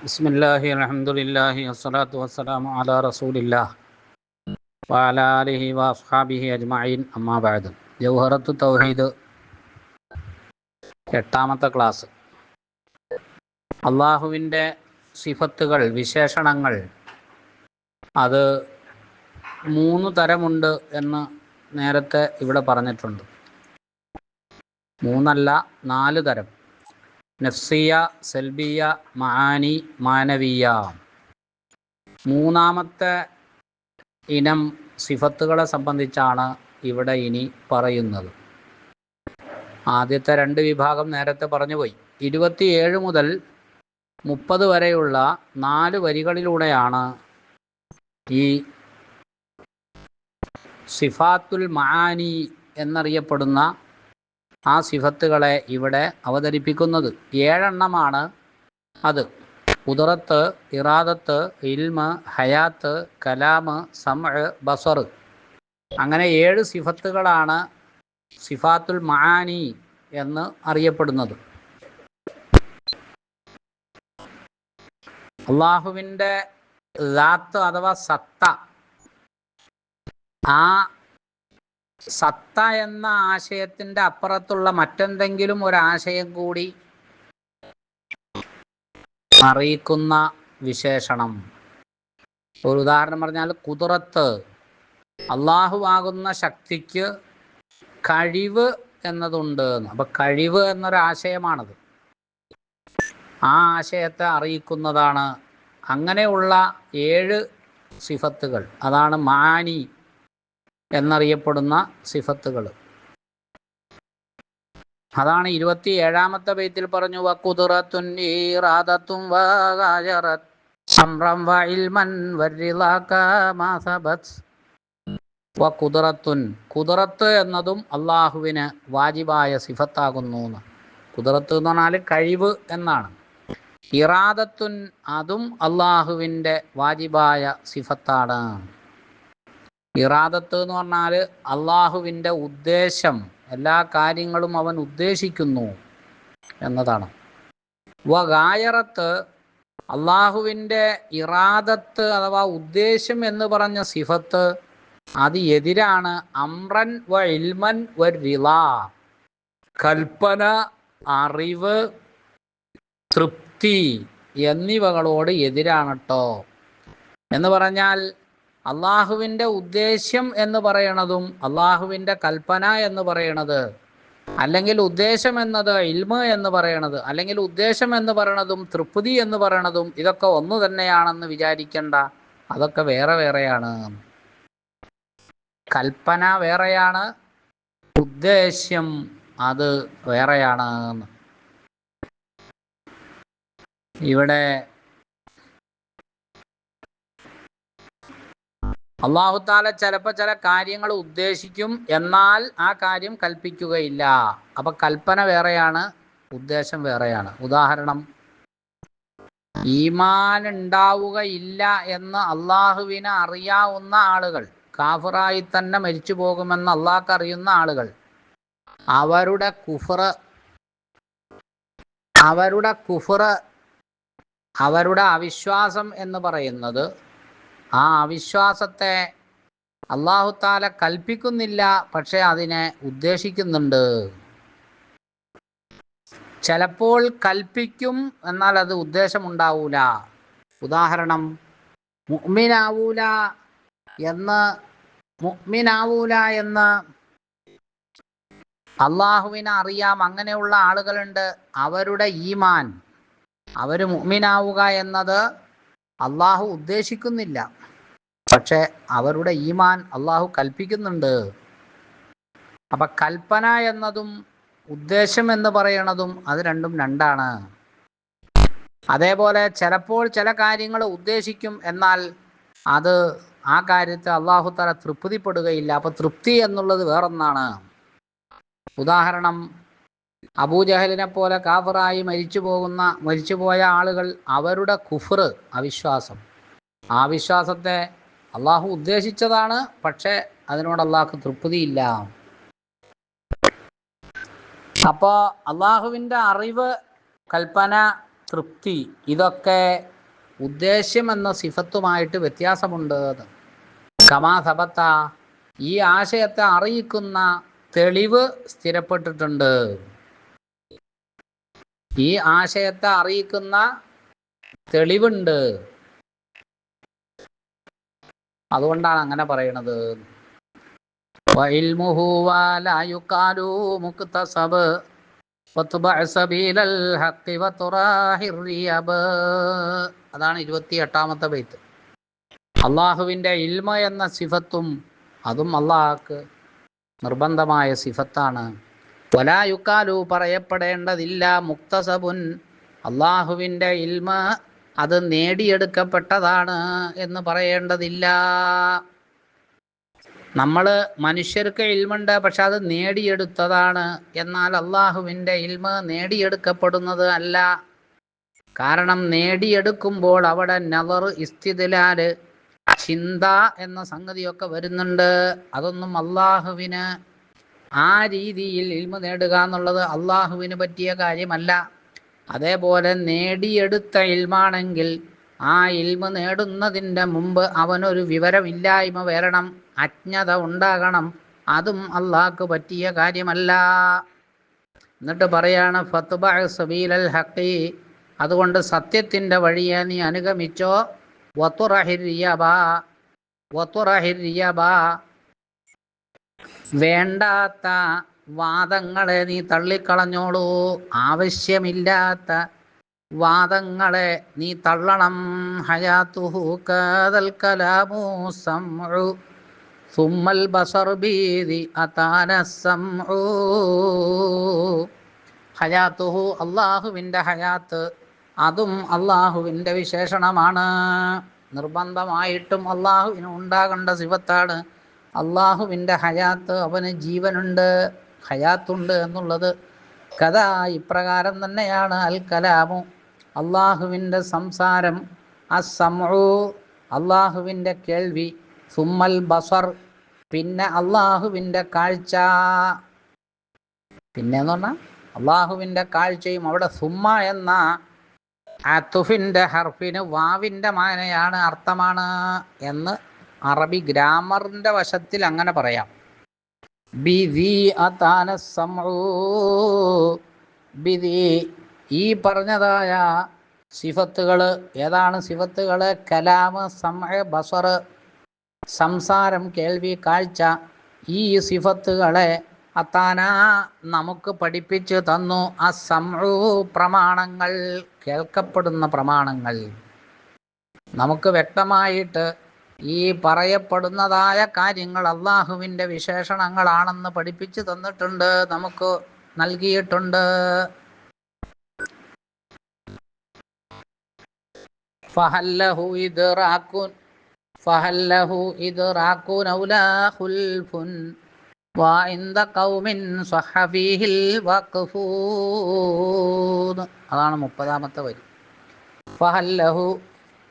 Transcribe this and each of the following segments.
ബിസ്മില്ലാഹി അലഹമുല്ലാഹി വസ്സലാത്തു വസ്സലാമു അലാ റസൂലില്ലാ വാലാലിഹി വഅസ്ഹാബിഹി അജ്മഈൻ. അമ്മാബാദ് ജൗഹറത്തു തൗഹീദ് എട്ടാമത്തെ ക്ലാസ്. അള്ളാഹുവിന്റെ സിഫത്തുകൾ വിശേഷണങ്ങൾ അത് മൂന്ന് തരമുണ്ട് എന്ന് നേരത്തെ ഇവിടെ പറഞ്ഞിട്ടുണ്ട്. മൂന്നല്ല നാല് തരം. നഫ്സിയ സെൽബിയ മഹാനി മാനവീയ. മൂന്നാമത്തെ ഇനം സിഫത്തുകളെ സംബന്ധിച്ചാണ് ഇവിടെ ഇനി പറയുന്നത്. ആദ്യത്തെ രണ്ട് വിഭാഗം നേരത്തെ പറഞ്ഞുപോയി. ഇരുപത്തിയേഴ് മുതൽ മുപ്പത് വരെയുള്ള നാല് വരികളിലൂടെയാണ് ഈ സിഫാത്തുൽ മഹാനി എന്നറിയപ്പെടുന്ന ആ സിഫത്തുകളെ ഇവിടെ അവതരിപ്പിക്കുന്നത്. ഏഴെണ്ണമാണ് അത്. ഉദറത്ത് ഇറാദത്ത് ഇൽമ് ഹയാത്ത് കലാമ് സമ ബസർ അങ്ങനെ ഏഴ് സിഫത്തുകളാണ് സിഫാത്തുൽ മഹാനി എന്ന് അറിയപ്പെടുന്നത്. അള്ളാഹുവിന്റെ ലാത്ത് അഥവാ സത്ത ആ സത്ത എന്ന ആശയത്തിന്റെ അപ്പുറത്തുള്ള മറ്റെന്തെങ്കിലും ഒരു ആശയം കൂടി അറിയിക്കുന്ന വിശേഷണം. ഒരു ഉദാഹരണം പറഞ്ഞാൽ കുതിറത്ത് അള്ളാഹുവാകുന്ന ശക്തിക്ക് കഴിവ് എന്നതുണ്ട്. അപ്പൊ കഴിവ് എന്നൊരാശയമാണത് ആ ആശയത്തെ അറിയിക്കുന്നതാണ് അങ്ങനെയുള്ള ഏഴ് സിഫത്തുകൾ. അതാണ് മാനി. എന്നറിയപ്പെടുന്ന സിഫത്തുകൾ. അതാണ് ഇരുപത്തി ഏഴാമത്തെ ബൈത്തിൽ പറഞ്ഞു വക്കുതിറത്തുൻ വക്കുതിറത്തുൻ കുതിറത്ത് എന്നതും അള്ളാഹുവിന് വാജിബായ സിഫത്താകുന്നു കുതിറത്ത് എന്ന് പറഞ്ഞാൽ കഴിവ് എന്നാണ്. ഇറാദത്തുൻ അതും അള്ളാഹുവിന്റെ വാജിബായ സിഫത്താണ്. ഇറാദത്ത് എന്ന് പറഞ്ഞാൽ അള്ളാഹുവിന്റെ ഉദ്ദേശം എല്ലാ കാര്യങ്ങളും അവൻ ഉദ്ദേശിക്കുന്നു എന്നതാണ്. വ ഗായറത്ത് അള്ളാഹുവിന്റെ ഇറാദത്ത് അഥവാ ഉദ്ദേശം എന്ന് പറഞ്ഞ സിഫത്ത് അത് എതിരാണ്. അമ്രൻ വ ഇൽമൻ വ റിള. കൽപ്പന അറിവ് തൃപ്തി എന്നിവകളോട് എതിരാണ് കേട്ടോ എന്ന് പറഞ്ഞാൽ അള്ളാഹുവിന്റെ ഉദ്ദേശ്യം എന്ന് പറയണതും അള്ളാഹുവിന്റെ കൽപ്പന എന്ന് പറയണത് അല്ലെങ്കിൽ ഉദ്ദേശം എന്നത് ഇൽമ എന്ന് പറയണത് അല്ലെങ്കിൽ ഉദ്ദേശം എന്ന് പറയണതും തൃപ്തി എന്ന് പറയണതും ഇതൊക്കെ ഒന്ന് തന്നെയാണെന്ന് വിചാരിക്കേണ്ട. അതൊക്കെ വേറെ വേറെയാണ്. കൽപ്പന വേറെയാണ് ഉദ്ദേശ്യം അത് വേറെയാണ്. ഇവിടെ അള്ളാഹുത്താല ചിലപ്പോൾ ചില കാര്യങ്ങൾ ഉദ്ദേശിക്കും എന്നാൽ ആ കാര്യം കൽപ്പിക്കുകയില്ല. അപ്പൊ കൽപ്പന വേറെയാണ് ഉദ്ദേശം വേറെയാണ്. ഉദാഹരണം ഈമാൻ ഉണ്ടാവുകയില്ല എന്ന് അള്ളാഹുവിന് അറിയാവുന്ന ആളുകൾ കാഫറായി തന്നെ മരിച്ചു പോകുമെന്ന് അള്ളാഹ്ക്ക് അറിയുന്ന ആളുകൾ അവരുടെ കുഫർ അവരുടെ കുഫർ അവരുടെ അവിശ്വാസം എന്ന് പറയുന്നത് ആ അവിശ്വാസത്തെ അള്ളാഹുത്താല കൽപ്പിക്കുന്നില്ല പക്ഷെ അതിനെ ഉദ്ദേശിക്കുന്നുണ്ട്. ചിലപ്പോൾ കൽപ്പിക്കും എന്നാൽ അത് ഉദ്ദേശമുണ്ടാവൂല. ഉദാഹരണം മുഅ്മിനാവൂല എന്ന് മുഅ്മിനാവൂല എന്ന് അള്ളാഹുവിനെ അറിയാം അങ്ങനെയുള്ള ആളുകളുണ്ട്. അവരുടെ ഈമാൻ അവർ മുഅ്മിനാവുക എന്നത് അള്ളാഹു ഉദ്ദേശിക്കുന്നില്ല. പക്ഷെ അവരുടെ ഈമാൻ അള്ളാഹു കൽപ്പിക്കുന്നുണ്ട്. അപ്പൊ കൽപ്പന എന്നതും ഉദ്ദേശം എന്ന് പറയണതും അത് രണ്ടും രണ്ടാണ്. അതേപോലെ ചിലപ്പോൾ ചില കാര്യങ്ങൾ ഉദ്ദേശിക്കും എന്നാൽ അത് ആ കാര്യത്തെ അള്ളാഹു തല തൃപ്തിപ്പെടുകയില്ല. അപ്പൊ തൃപ്തി എന്നുള്ളത് വേറൊന്നാണ്. ഉദാഹരണം അബൂജഹലിനെ പോലെ കാഫറായി മരിച്ചു പോകുന്ന മരിച്ചുപോയ ആളുകൾ അവരുടെ കുഫർ അവിശ്വാസം. ആ വിശ്വാസത്തെ അള്ളാഹു ഉദ്ദേശിച്ചതാണ് പക്ഷേ അതിനോട് അള്ളാഹ്ക്ക് തൃപ്തിയില്ല. അപ്പോൾ അള്ളാഹുവിന്റെ അറിവ് കൽപ്പന തൃപ്തി ഇതൊക്കെ ഉദ്ദേശ്യം എന്ന സിഫത്തുമായിട്ട് വ്യത്യാസമുണ്ട്. കമാധപത്ത ഈ ആശയത്തെ അറിയിക്കുന്ന തെളിവ് സ്ഥിരപ്പെട്ടിട്ടുണ്ട്. ഈ ആശയത്തെ അറിയിക്കുന്ന തെളിവുണ്ട്. അതുകൊണ്ടാണ് അങ്ങനെ പറയണത്. അതാണ് ഇരുപത്തി എട്ടാമത്തെ ബൈത്ത്. അള്ളാഹുവിന്റെ ഇൽമ എന്ന സിഫത്തും അതും അള്ളാഹക്ക് നിർബന്ധമായ സിഫത്താണ്. വലായുക്കാലു പറയപ്പെടേണ്ടതില്ല മുക്തസബുൻ അള്ളാഹുവിന്റെ ഇൽമ അത് നേടിയെടുക്കപ്പെട്ടതാണ് എന്ന് പറയേണ്ടതില്ല. നമ്മൾ മനുഷ്യർക്ക് ഇൽമുണ്ട് പക്ഷെ അത് നേടിയെടുത്തതാണ്. എന്നാൽ അള്ളാഹുവിന്റെ ഇൽമ നേടിയെടുക്കപ്പെടുന്നത് അല്ല. കാരണം നേടിയെടുക്കുമ്പോൾ അവിടെ നവർ ഇസ്തിദലാൽ ചിന്ത എന്ന സംഗതിയൊക്കെ വരുന്നുണ്ട്. അതൊന്നും അള്ളാഹുവിന് ആ രീതിയിൽ ഇൽമ നേടുക എന്നുള്ളത് അള്ളാഹുവിന് പറ്റിയ കാര്യമല്ല. അതേപോലെ നേടിയെടുത്ത ഇൽമാണെങ്കിൽ ആ ഇൽമ നേടുന്നതിന്റെ മുമ്പ് അവനൊരു വിവരമില്ലായ്മ വരണം അജ്ഞത ഉണ്ടാകണം. അതും അള്ളാഹ്ക്ക് പറ്റിയ കാര്യമല്ല. എന്നിട്ട് പറയാണ് ഫത്ബ സബീലൽ ഹക്കി അതുകൊണ്ട് സത്യത്തിന്റെ വഴിയെ നീ അനുഗമിച്ചോ. വേണ്ടാത്ത വാദങ്ങളെ നീ തള്ളിക്കളഞ്ഞോളൂ. ആവശ്യമില്ലാത്ത വാദങ്ങളെ നീ തള്ളണം. ഹയാത്തുഹു കാതൽ കലാമു സുമ്മൽ ബസർ ബീതി അതാന ഹയാത്തുഹു അള്ളാഹുവിന്റെ ഹയാത്ത്. അതും അള്ളാഹുവിന്റെ വിശേഷണമാണ്. നിർബന്ധമായിട്ടും അള്ളാഹുവിന് ഉണ്ടാകേണ്ട സിവത്താണ് അള്ളാഹുവിന്റെ ഹയാത്ത് അവന് ജീവനുണ്ട്. ഹയാത്തുണ്ട് എന്നുള്ളത് കഥ ഇപ്രകാരം തന്നെയാണ്. അൽ കലാമു അള്ളാഹുവിന്റെ സംസാരം അസമു അള്ളാഹുവിന്റെ കേൾവി സുമ്മൽ ബസർ പിന്നെ അള്ളാഹുവിന്റെ കാഴ്ച. പിന്നെ എന്ന് പറഞ്ഞാൽ അള്ളാഹുവിന്റെ കാഴ്ചയും അവിടെ സുമ്മ എന്ന അത്തുഫിന്റെ ഹർഫിന് വാവിന്റെ മാനയാണ് അർത്ഥമാണ് എന്ന് അറബി ഗ്രാമറിന്റെ വശത്തിൽ അങ്ങനെ പറയാം. ബിദി അതാന സമൂ. ബിദി ഈ പറഞ്ഞതായ സിഫത്തുകൾ ഏതാണ് സിഫത്തുകൾ? കലാമ് സമയ ബസർ സംസാരം കേൾവി കാഴ്ച. ഈ സിഫത്തുകളെ അത്താന നമുക്ക് പഠിപ്പിച്ചു തന്നു. ആ സമൂ പ്രമാണങ്ങൾ കേൾക്കപ്പെടുന്ന പ്രമാണങ്ങൾ. നമുക്ക് വ്യക്തമായിട്ട് ഈ പറയപ്പെടുന്നതായ കാര്യങ്ങൾ അള്ളാഹുവിന്റെ വിശേഷണങ്ങളാണെന്ന് പഠിപ്പിച്ചു തന്നിട്ടുണ്ട് നമുക്ക് നൽകിയിട്ടുണ്ട്. ഫഹല്ലഹു ഫഹല്ലഹു വാഇന്ദ കൗമിൻ അതാണ് മുപ്പതാമത്തെ വരി. ഫഹല്ലഹു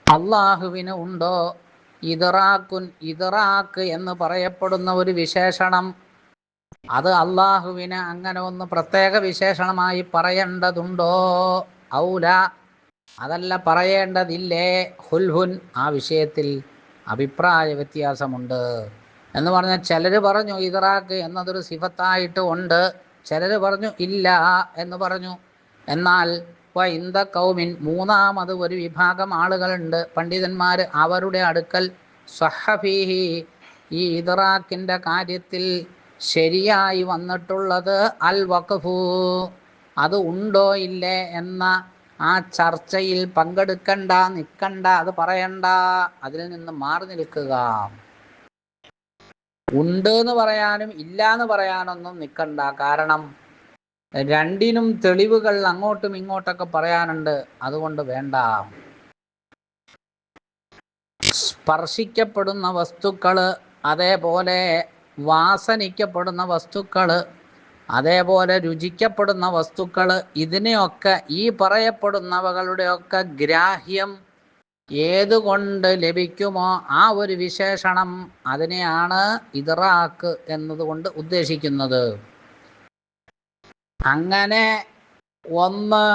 അള്ളാഹുവിന് ഉണ്ടോ ഇതറാക്കുൻ ഇതറാക്ക് എന്ന് പറയപ്പെടുന്ന ഒരു വിശേഷണം. അത് അള്ളാഹുവിന് അങ്ങനെ ഒന്ന് പ്രത്യേക വിശേഷണമായി പറയേണ്ടതുണ്ടോ? ഔല അതല്ല പറയേണ്ടതില്ലേ? ഹുൽഹുൻ ആ വിഷയത്തിൽ അഭിപ്രായ വ്യത്യാസമുണ്ട്. എന്ന് പറഞ്ഞാൽ ചിലർ പറഞ്ഞു ഇതറാക്ക് എന്നതൊരു സിഫത്തായിട്ട് ഉണ്ട്. ചിലർ പറഞ്ഞു ഇല്ല എന്ന് പറഞ്ഞു. എന്നാൽ ഇന്ത കൗമിൻ മൂന്നാമത് ഒരു വിഭാഗം ആളുകളുണ്ട്. പണ്ഡിതന്മാർ അവരുടെ അടുക്കൽ സഹഫീഹി ഈ ഇതറാക്കിന്റെ കാര്യത്തിൽ ശരിയായി വന്നിട്ടുള്ളത് അൽ വഖഫു അത് ഉണ്ടോ ഇല്ലേ എന്ന ആ ചർച്ചയിൽ പങ്കെടുക്കണ്ട നിൽക്കണ്ട അത് പറയണ്ട. അതിൽ നിന്ന് മാറി നിൽക്കുക. ഉണ്ട് എന്ന് പറയാനും ഇല്ല എന്ന് പറയാനൊന്നും നിൽക്കണ്ട കാരണം രണ്ടിനും തെളിവുകൾ അങ്ങോട്ടും ഇങ്ങോട്ടൊക്കെ പറയാനുണ്ട്. അതുകൊണ്ട് വേണ്ട. സ്പർശിക്കപ്പെടുന്ന വസ്തുക്കൾ അതേപോലെ വാസനിക്കപ്പെടുന്ന വസ്തുക്കൾ അതേപോലെ രുചിക്കപ്പെടുന്ന വസ്തുക്കൾ ഇതിനെയൊക്കെ ഈ പറയപ്പെടുന്നവകളുടെയൊക്കെ ഗ്രാഹ്യം ഏതുകൊണ്ട് ലഭിക്കുമോ ആ ഒരു വിശേഷണം അതിനെയാണ് ഇതറാക്ക് എന്നതുകൊണ്ട് ഉദ്ദേശിക്കുന്നത്. അങ്ങനെ ഒന്ന്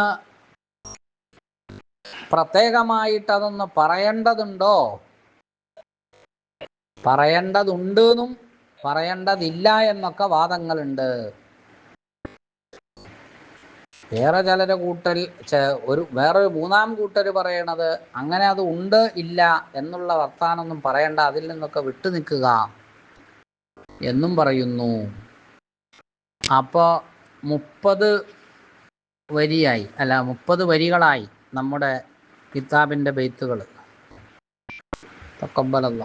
പ്രത്യേകമായിട്ട് അതൊന്ന് പറയേണ്ടതുണ്ടോ? പറയേണ്ടതുണ്ട് എന്നും പറയേണ്ടതില്ല എന്നൊക്കെ വാദങ്ങളുണ്ട്. വേറെ ചിലരെ കൂട്ടൽ ഒരു വേറൊരു മൂന്നാം കൂട്ടർ പറയണത് അങ്ങനെ അത് ഉണ്ട് ഇല്ല എന്നുള്ള വർത്താനൊന്നും പറയണ്ട അതിൽ നിന്നൊക്കെ വിട്ടു നിൽക്കുക എന്നും പറയുന്നു. അപ്പോൾ മുപ്പത് വരിയായി അല്ല മുപ്പത് വരികളായി നമ്മുടെ കിതാബിന്റെ ബെയ്ത്തുകൾ. തക്കമ്പലല്ല